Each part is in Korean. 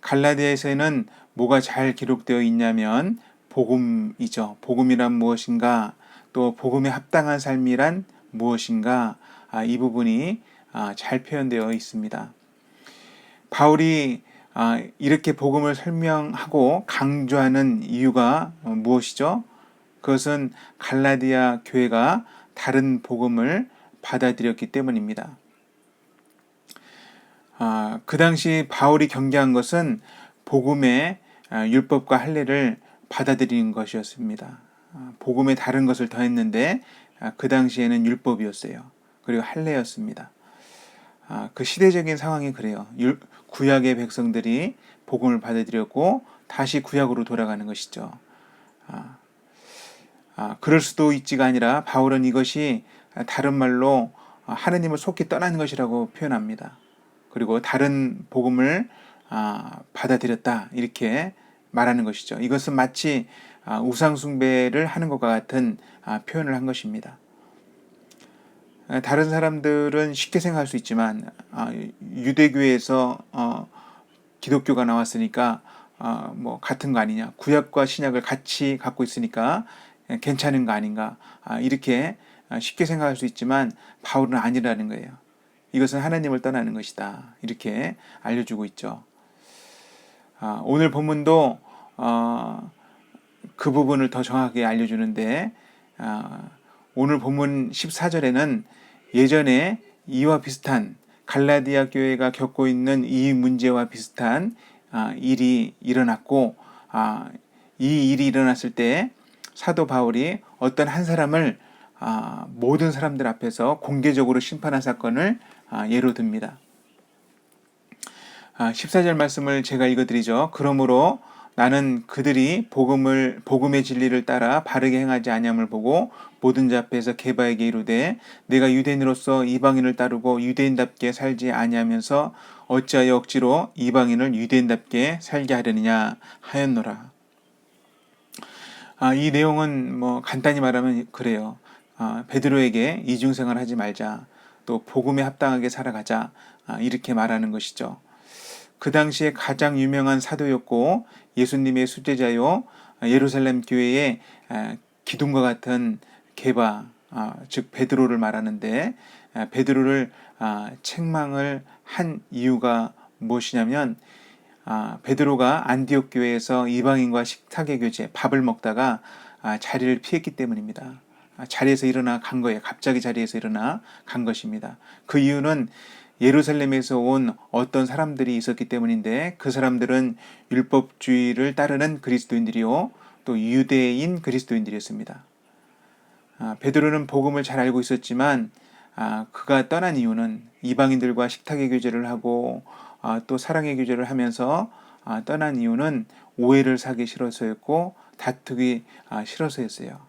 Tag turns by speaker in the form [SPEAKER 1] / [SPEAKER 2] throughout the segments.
[SPEAKER 1] 갈라디아에서는 뭐가 잘 기록되어 있냐면 복음이죠. 복음이란 무엇인가? 또 복음에 합당한 삶이란 무엇인가? 아, 이 부분이 아, 잘 표현되어 있습니다. 바울이 아, 이렇게 복음을 설명하고 강조하는 이유가 어, 무엇이죠? 그것은 갈라디아 교회가 다른 복음을 받아들였기 때문입니다. 아, 그 당시 바울이 경계한 것은 복음의 아, 율법과 할례를 받아들이는 것이었습니다. 아, 복음에 다른 것을 더했는데 아, 그 당시에는 율법이었어요. 그리고 할례였습니다. 아, 그 시대적인 상황이 그래요. 율, 구약의 백성들이 복음을 받아들였고 다시 구약으로 돌아가는 것이죠. 그럴 수도 있지가 아니라 바울은 이것이 다른 말로 하느님을 속히 떠나는 것이라고 표현합니다. 그리고 다른 복음을 아, 받아들였다 이렇게 말하는 것이죠. 이것은 마치 아, 우상 숭배를 하는 것과 같은 아, 표현을 한 것입니다. 아, 다른 사람들은 쉽게 생각할 수 있지만 아, 유대교에서 어, 기독교가 나왔으니까 아, 뭐 같은 거 아니냐 구약과 신약을 같이 갖고 있으니까 괜찮은 거 아닌가 아, 이렇게 쉽게 생각할 수 있지만 바울은 아니라는 거예요. 이것은 하나님을 떠나는 것이다 이렇게 알려주고 있죠. 아, 오늘 본문도 어, 그 부분을 더 정확하게 알려주는데 아, 오늘 본문 14절에는 예전에 이와 비슷한 갈라디아 교회가 겪고 있는 이 문제와 비슷한 아, 일이 일어났고 아, 이 일이 일어났을 때 사도 바울이 어떤 한 사람을 아, 모든 사람들 앞에서 공개적으로 심판한 사건을 아, 예로 듭니다. 아, 14절 말씀을 제가 읽어드리죠. 그러므로 나는 그들이 복음을 복음의 진리를 따라 바르게 행하지 아니함을 보고 모든 자 앞에서 개바에게 이르되 내가 유대인으로서 이방인을 따르고 유대인답게 살지 아니하면서 어찌하여 억지로 이방인을 유대인답게 살게 하려느냐 하였노라. 아, 이 내용은 뭐 간단히 말하면 그래요. 아, 베드로에게 이중생활 하지 말자. 또 복음에 합당하게 살아가자. 아, 이렇게 말하는 것이죠. 그 당시에 가장 유명한 사도였고 예수님의 수제자요 예루살렘 교회의 기둥과 같은 개바 아, 즉 베드로를 말하는데 베드로를 아, 책망을 한 이유가 무엇이냐면 아, 베드로가 안디옥 교회에서 이방인과 식탁의 교제 밥을 먹다가 자리를 피했기 때문입니다. 자리에서 일어나 간 거예요. 갑자기 자리에서 일어나 간 것입니다. 그 이유는 예루살렘에서 온 어떤 사람들이 있었기 때문인데 그 사람들은 율법주의를 따르는 그리스도인들이요 또 유대인 그리스도인들이었습니다. 아, 베드로는 복음을 잘 알고 있었지만 아, 그가 떠난 이유는 이방인들과 식탁의 교제를 하고 아, 또 사랑의 교제를 하면서 아, 떠난 이유는 오해를 사기 싫어서였고 다투기 아, 싫어서였어요.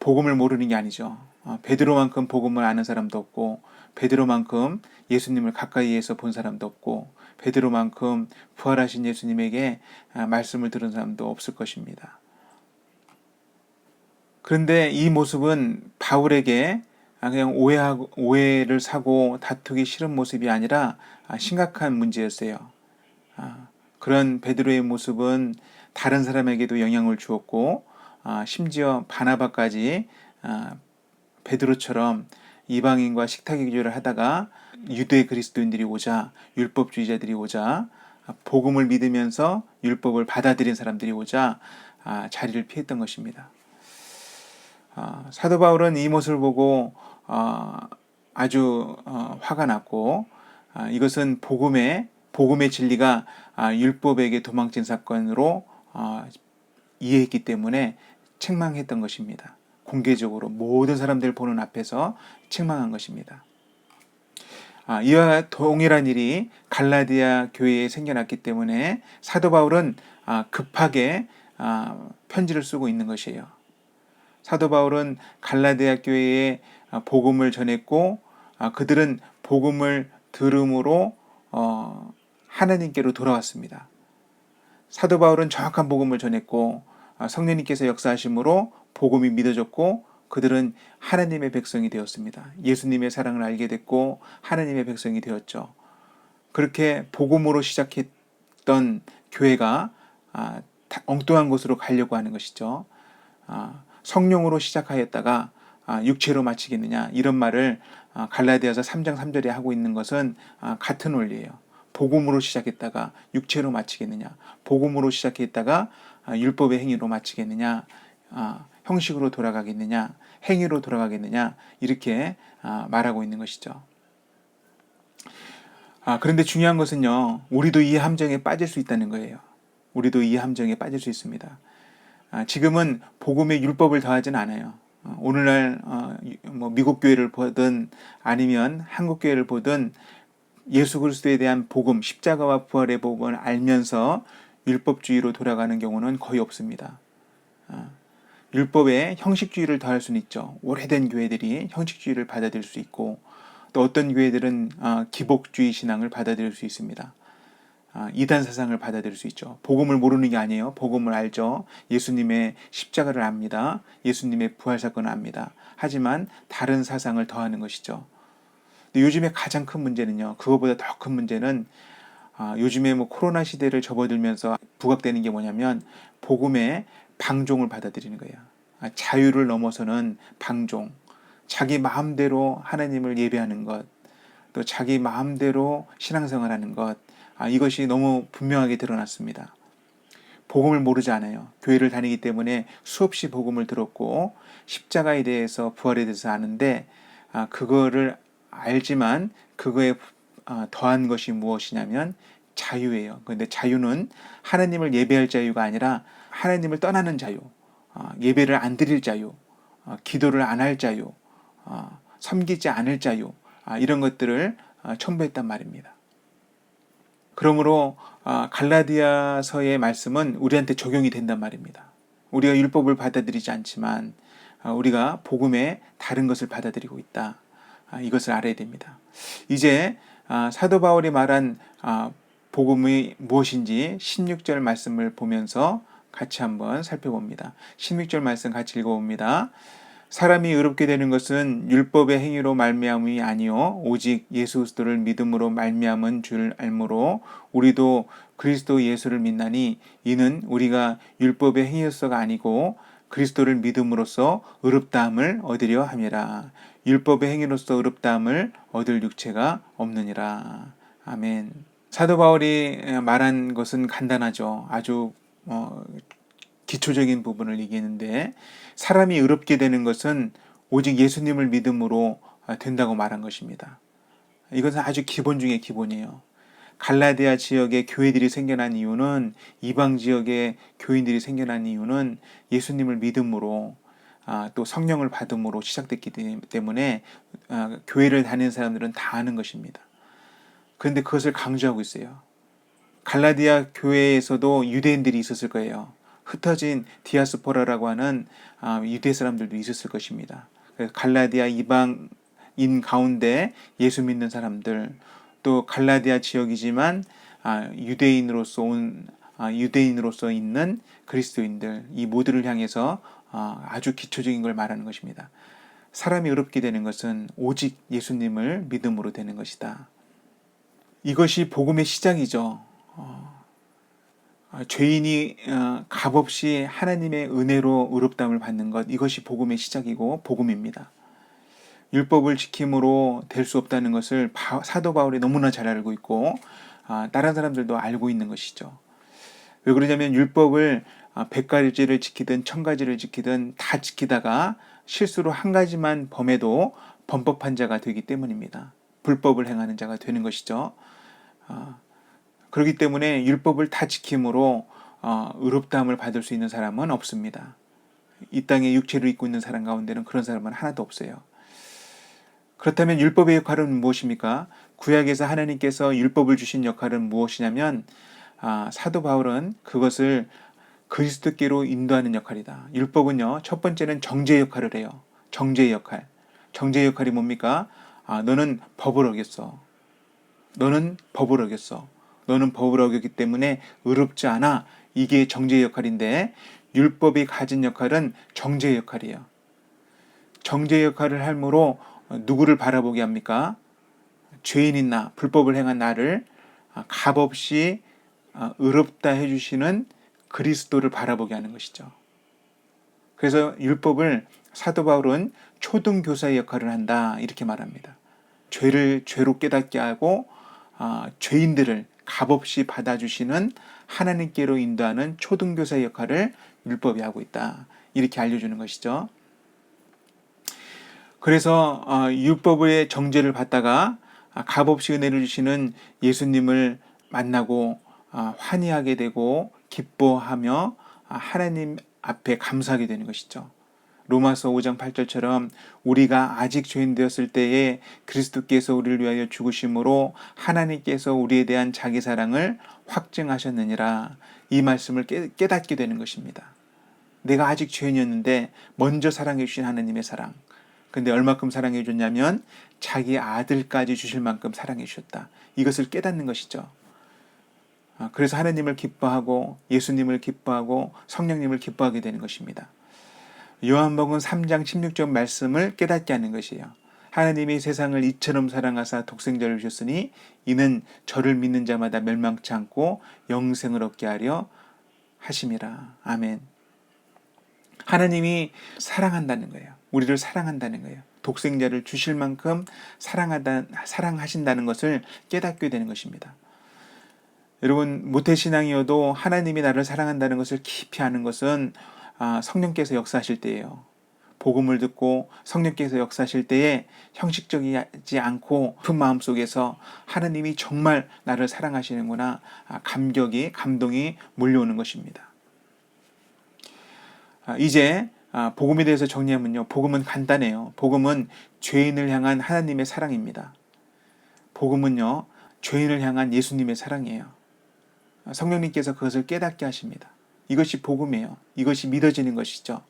[SPEAKER 1] 복음을 모르는 게 아니죠. 아, 베드로만큼 복음을 아는 사람도 없고 베드로만큼 예수님을 가까이에서 본 사람도 없고 베드로만큼 부활하신 예수님에게 아, 말씀을 들은 사람도 없을 것입니다. 그런데 이 모습은 바울에게 아, 그냥 오해하고 오해를 사고 다투기 싫은 모습이 아니라 아, 심각한 문제였어요. 그런 베드로의 모습은 다른 사람에게도 영향을 주었고 심지어 바나바까지 베드로처럼 이방인과 식탁의 교제를 하다가 유대 그리스도인들이 오자 율법주의자들이 오자 복음을 믿으면서 율법을 받아들인 사람들이 오자 아, 자리를 피했던 것입니다. 아, 사도 바울은 이 모습을 보고 아, 아주 어, 화가 났고 이것은 복음의 복음의 진리가 율법에게 도망친 사건으로 어, 이해했기 때문에 책망했던 것입니다. 공개적으로 모든 사람들 보는 앞에서 책망한 것입니다. 아, 이와 동일한 일이 갈라디아 교회에 생겨났기 때문에 사도 바울은 아, 급하게 아, 편지를 쓰고 있는 것이에요. 사도 바울은 갈라디아 교회에 아, 복음을 전했고 아, 그들은 복음을 들음으로 어, 하나님께로 돌아왔습니다. 사도 바울은 정확한 복음을 전했고 아, 성령님께서 역사하심으로 복음이 믿어졌고 그들은 하나님의 백성이 되었습니다. 예수님의 사랑을 알게 됐고 하나님의 백성이 되었죠. 그렇게 복음으로 시작했, 있던 교회가 아, 다- 엉뚱한 곳으로 가려고 하는 것이죠. 아, 성령으로 시작하였다가 아, 육체로 마치겠느냐 이런 말을 아, 갈라디아서 3장 3절에 하고 있는 것은 아, 같은 원리예요. 복음으로 시작했다가 육체로 마치겠느냐, 복음으로 시작했다가 아, 율법의 행위로 마치겠느냐, 아, 형식으로 돌아가겠느냐, 행위로 돌아가겠느냐 이렇게 아, 말하고 있는 것이죠. 아, 그런데 중요한 것은요, 우리도 이 함정에 빠질 수 있다는 거예요. 우리도 이 함정에 빠질 수 있습니다. 아, 지금은 복음의 율법을 더하진 않아요. 어, 오늘날 어, 뭐 미국 교회를 보든 아니면 한국 교회를 보든 예수 그리스도에 대한 복음, 십자가와 부활의 복음을 알면서 율법주의로 돌아가는 경우는 거의 없습니다. 아, 율법에 형식주의를 더할 수는 있죠. 오래된 교회들이 형식주의를 받아들일 수 있고 또 어떤 교회들은 아, 기복주의 신앙을 받아들일 수 있습니다. 아, 이단 사상을 받아들일 수 있죠. 복음을 모르는 게 아니에요. 복음을 알죠. 예수님의 십자가를 압니다. 예수님의 부활 사건을 압니다. 하지만 다른 사상을 더하는 것이죠. 요즘에 가장 큰 문제는요. 그거보다 더 큰 문제는 아, 요즘에 뭐 코로나 시대를 접어들면서 부각되는 게 뭐냐면 복음의 방종을 받아들이는 거예요. 아, 자유를 넘어서는 방종. 자기 마음대로 하나님을 예배하는 것, 또 자기 마음대로 신앙생활하는 것, 아, 이것이 너무 분명하게 드러났습니다. 복음을 모르지 않아요. 교회를 다니기 때문에 수없이 복음을 들었고 십자가에 대해서 부활에 대해서 아는데 아, 그거를 알지만 그거에 아, 더한 것이 무엇이냐면 자유예요. 그런데 자유는 하나님을 예배할 자유가 아니라 하나님을 떠나는 자유, 아, 예배를 안 드릴 자유, 아, 기도를 안 할 자유, 아, 섬기지 않을 자유 아, 이런 것들을 아, 첨부했단 말입니다. 그러므로 아, 갈라디아서의 말씀은 우리한테 적용이 된단 말입니다. 우리가 율법을 받아들이지 않지만 아, 우리가 복음의 다른 것을 받아들이고 있다. 아, 이것을 알아야 됩니다. 이제 아, 사도 바울이 말한 아, 복음이 무엇인지 16절 말씀을 보면서 같이 한번 살펴봅니다. 16절 말씀 같이 읽어봅니다. 사람이 의롭게 되는 것은 율법의 행위로 말미암음이 아니요 오직 예수 그리스도를 믿음으로 말미암은 줄 알므로 우리도 그리스도 예수를 믿나니 이는 우리가 율법의 행위로서가 아니고 그리스도를 믿음으로써 의롭다함을 얻으려 함이라 율법의 행위로서 의롭다함을 얻을 육체가 없느니라 아멘 사도 바울이 말한 것은 간단하죠 아주 어, 기초적인 부분을 얘기했는데 사람이 의롭게 되는 것은 오직 예수님을 믿음으로 된다고 말한 것입니다. 이것은 아주 기본 중의 기본이에요. 갈라디아 지역의 교회들이 생겨난 이유는 이방 지역의 교인들이 생겨난 이유는 예수님을 믿음으로 아, 또 성령을 받음으로 시작됐기 때문에 아, 교회를 다니는 사람들은 다 아는 것입니다. 그런데 그것을 강조하고 있어요. 갈라디아 교회에서도 유대인들이 있었을 거예요. 흩어진 디아스포라라고 하는 아, 유대 사람들도 있었을 것입니다. 갈라디아 이방인 가운데 예수 믿는 사람들, 또 갈라디아 지역이지만 아, 유대인으로서 온 아, 유대인으로서 있는 그리스도인들 이 모두를 향해서 아주 기초적인 걸 말하는 것입니다. 사람이 의롭게 되는 것은 오직 예수님을 믿음으로 되는 것이다. 이것이 복음의 시작이죠. 어, 죄인이 어, 값없이 하나님의 은혜로 의롭담을 받는 것 이것이 복음의 시작이고 복음입니다. 율법을 지킴으로 될 수 없다는 것을 사도 바울이 너무나 잘 알고 있고 아, 다른 사람들도 알고 있는 것이죠. 왜 그러냐면 율법을 아, 백 가지를 지키든 천 가지를 지키든 다 지키다가 실수로 한 가지만 범해도 범법한 자가 되기 때문입니다. 불법을 행하는 자가 되는 것이죠. 아, 그렇기 때문에 율법을 다 지킴으로 어, 의롭다함을 받을 수 있는 사람은 없습니다. 이 땅에 육체를 입고 있는 사람 가운데는 그런 사람은 하나도 없어요. 그렇다면 율법의 역할은 무엇입니까? 구약에서 하나님께서 율법을 주신 역할은 무엇이냐면 아, 사도 바울은 그것을 그리스도께로 인도하는 역할이다. 율법은요, 첫 번째는 정죄 역할을 해요. 정죄 역할. 정죄 역할이 뭡니까? 아, 너는 법을 어겼어. 너는 법을 어겼어. 너는 법을 어겼기 때문에 의롭지 않아. 이게 정죄의 역할인데 율법이 가진 역할은 정죄의 역할이에요. 정죄의 역할을 할므로 누구를 바라보게 합니까? 죄인인 나, 불법을 행한 나를 값없이 어, 의롭다 해주시는 그리스도를 바라보게 하는 것이죠. 그래서 율법을 사도 바울은 초등 교사의 역할을 한다 이렇게 말합니다. 죄를 죄로 깨닫게 하고 아, 죄인들을 값없이 받아주시는 하나님께로 인도하는 초등 교사의 역할을 율법이 하고 있다 이렇게 알려주는 것이죠. 그래서 어, 율법의 정죄를 받다가 아, 값없이 은혜를 주시는 예수님을 만나고 아, 환희하게 되고 기뻐하며 아, 하나님 앞에 감사하게 되는 것이죠. 로마서 5장 8절처럼 우리가 아직 죄인 되었을 때에 그리스도께서 우리를 위하여 죽으심으로 하나님께서 우리에 대한 자기 사랑을 확증하셨느니라 이 말씀을 깨, 깨닫게 되는 것입니다. 내가 아직 죄인이었는데 먼저 사랑해 주신 하나님의 사랑. 근데 얼마큼 사랑해 줬냐면 자기 아들까지 주실 만큼 사랑해 주셨다. 이것을 깨닫는 것이죠. 아, 그래서 하나님을 기뻐하고 예수님을 기뻐하고 성령님을 기뻐하게 되는 것입니다. 요한복음 3장 16절 말씀을 깨닫게 하는 것이에요. 하나님이 세상을 이처럼 사랑하사 독생자를 주셨으니 이는 저를 믿는 자마다 멸망치 않고 영생을 얻게 하려 하심이라. 아멘. 하나님이 사랑한다는 거예요. 우리를 사랑한다는 거예요. 독생자를 주실 만큼 사랑하다, 사랑하신다는 것을 깨닫게 되는 것입니다. 여러분 모태신앙이어도 하나님이 나를 사랑한다는 것을 깊이 아는 것은 아, 성령께서 역사하실 때예요. 복음을 듣고 성령께서 역사하실 때에 형식적이지 않고 깊은 마음 속에서 하나님이 정말 나를 사랑하시는구나 아, 감격이 감동이 몰려오는 것입니다. 아, 이제 복음에 대해서 정리하면요. 복음은 간단해요. 복음은 죄인을 향한 하나님의 사랑입니다. 복음은요. 죄인을 향한 예수님의 사랑이에요. 성령님께서 그것을 깨닫게 하십니다. 이것이 복음이에요. 이것이 믿어지는 것이죠.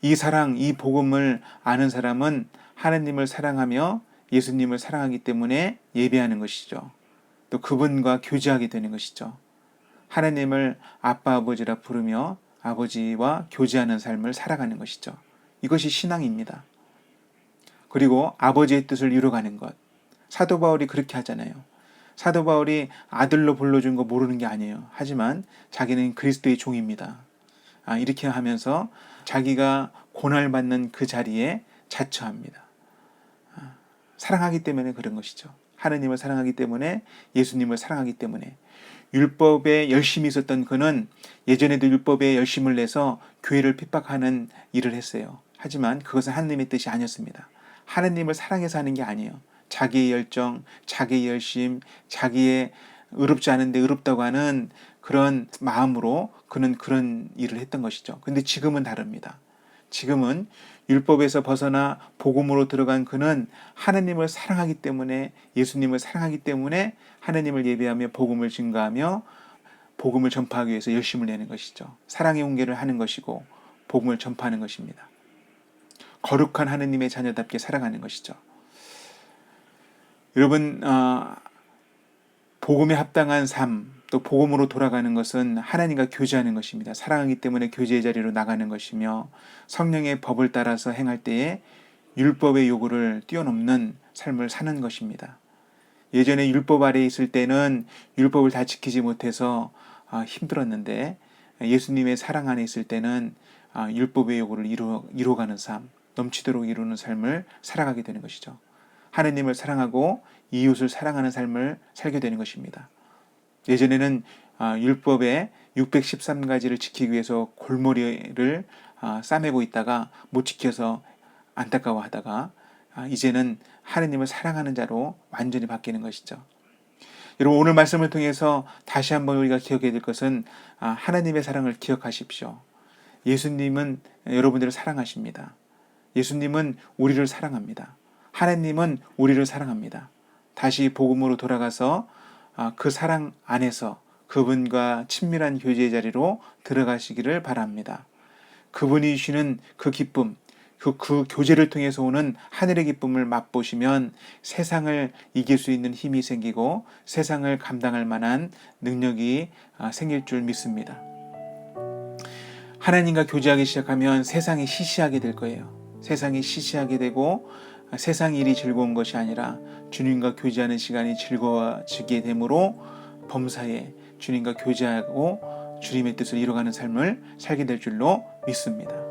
[SPEAKER 1] 이 사랑, 이 복음을 아는 사람은 하나님을 사랑하며 예수님을 사랑하기 때문에 예배하는 것이죠. 또 그분과 교제하게 되는 것이죠. 하나님을 아빠 아버지라 부르며 아버지와 교제하는 삶을 살아가는 것이죠. 이것이 신앙입니다. 그리고 아버지의 뜻을 이루어가는 것. 사도 바울이 그렇게 하잖아요. 사도 바울이 아들로 불러준 거 모르는 게 아니에요. 하지만 자기는 그리스도의 종입니다. 아, 이렇게 하면서 자기가 고난받는 그 자리에 자처합니다. 아, 사랑하기 때문에 그런 것이죠. 하느님을 사랑하기 때문에 예수님을 사랑하기 때문에 율법에 열심히 있었던 그는 예전에도 율법에 열심을 내서 교회를 핍박하는 일을 했어요. 하지만 그것은 하느님의 뜻이 아니었습니다. 하느님을 사랑해서 하는 게 아니에요. 자기의 열정, 자기의 열심, 자기의 의롭지 않은데 의롭다고 하는 그런 마음으로 그는 그런 일을 했던 것이죠. 근데 지금은 다릅니다. 지금은 율법에서 벗어나 복음으로 들어간 그는 하나님을 사랑하기 때문에 예수님을 사랑하기 때문에 하나님을 예배하며 복음을 증거하며 복음을 전파하기 위해서 열심을 내는 것이죠. 사랑의 홍계를 하는 것이고 복음을 전파하는 것입니다. 거룩한 하느님의 자녀답게 살아가는 것이죠. 여러분 어, 복음에 합당한 삶, 또 복음으로 돌아가는 것은 하나님과 교제하는 것입니다. 사랑하기 때문에 교제의 자리로 나가는 것이며 성령의 법을 따라서 행할 때에 율법의 요구를 뛰어넘는 삶을 사는 것입니다. 예전에 율법 아래에 있을 때는 율법을 다 지키지 못해서 아, 힘들었는데 예수님의 사랑 안에 있을 때는 아, 율법의 요구를 이루, 이루어가는 삶, 넘치도록 이루는 삶을 살아가게 되는 것이죠. 하느님을 사랑하고 이웃을 사랑하는 삶을 살게 되는 것입니다. 예전에는 아, 율법의 613가지를 지키기 위해서 골머리를 아, 싸매고 있다가 못 지켜서 안타까워하다가 아, 이제는 하느님을 사랑하는 자로 완전히 바뀌는 것이죠. 여러분 오늘 말씀을 통해서 다시 한번 우리가 기억해야 될 것은 하나님의 사랑을 기억하십시오. 예수님은 여러분들을 사랑하십니다. 예수님은 우리를 사랑합니다. 하나님은 우리를 사랑합니다. 다시 복음으로 돌아가서 아, 그 사랑 안에서 그분과 친밀한 교제의 자리로 들어가시기를 바랍니다. 그분이 주시는 그 기쁨, 그, 그 교제를 통해서 오는 하늘의 기쁨을 맛보시면 세상을 이길 수 있는 힘이 생기고 세상을 감당할 만한 능력이 아, 생길 줄 믿습니다. 하나님과 교제하기 시작하면 세상이 시시하게 될 거예요. 세상이 시시하게 되고 세상 일이 즐거운 것이 아니라 주님과 교제하는 시간이 즐거워지게 되므로 범사에 주님과 교제하고 주님의 뜻을 이루어가는 삶을 살게 될 줄로 믿습니다.